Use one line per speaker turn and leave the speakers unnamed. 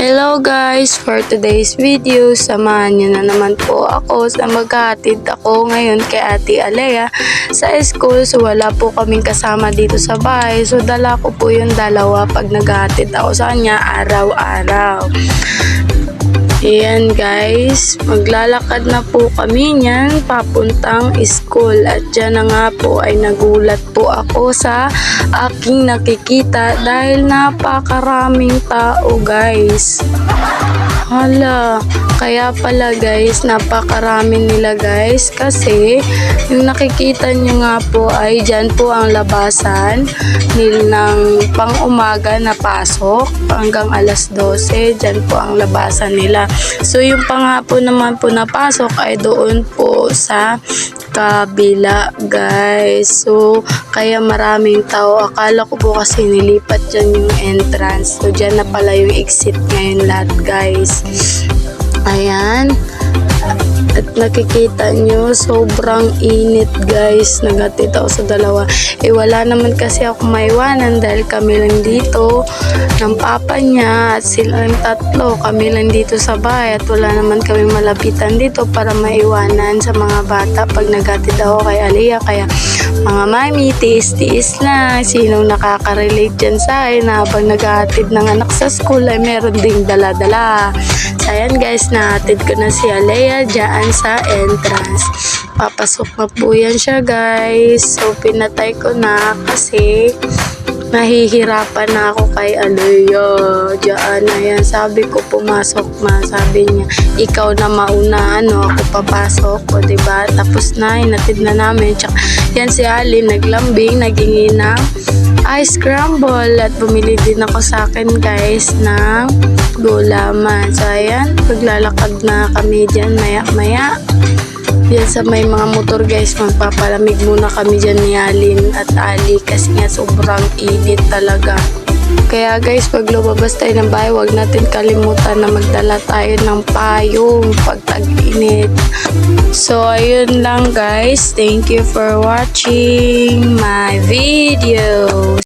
Hello guys! For today's video, samahan nyo na naman po ako sa maghatid ako ngayon kay Ate Alea sa school. So wala po kaming kasama dito sa bahay. So dala ko po yung dalawa pag naghatid ako sa kanya araw-araw. Ayan guys, maglalakad na po kami niyan papuntang school at dyan na nga po ay nagulat po ako sa aking nakikita dahil napakaraming tao guys. Hala, kaya pala guys, napakarami nila guys kasi yung nakikita nyo nga po ay dyan po ang labasan ng pang umaga na pasok hanggang alas 12, dyan po ang labasan nila. So yung panghapon naman po na pasok ay doon po sa kabila guys. So kaya maraming tao. Akala ko po kasi nilipat dyan yung entrance. So dyan na pala yung exit ngayon lahat guys. Ayan. Nakikita nyo, sobrang init guys. Nagatid ako sa dalawa. Eh wala naman kasi ako maiwanan dahil kami lang dito ng papa niya at silang tatlo. Kami lang dito sa bahay at wala naman kami malapitan dito para maiwanan sa mga bata pag nagatid ako kay Aliyah. Kaya mga mami, tiis-tiis lang. Sinong nakaka-relate dyan sa akin habang naghahatid ng anak sa school ay meron ding dala-dala. Ayan guys, nahatid ko na si Alea dyan sa entrance. Papasok na po yan siya guys. So, pinatay ko na kasi nahihirapan na ako kay Alea. Diyan na yan. Sabi ko, pumasok na. Sabi niya, ikaw na mauna, ano, ako papasok. O, diba? Tapos na, inatid na namin. Tsaka, yan si Ali, naglambing, nagingi ng ice scramble. At bumili din ako sa akin, guys, ng gulaman. So, ayan, paglalakad na kami dyan, maya-maya. Yan sa may mga motor guys, magpapalamig muna kami dyan ni Alin at Ali kasi nga sobrang init talaga. Kaya guys, pag lumabas tayo ng bahay, huwag natin kalimutan na magdala tayo ng payong pag tag-init. So, ayun lang guys. Thank you for watching my video.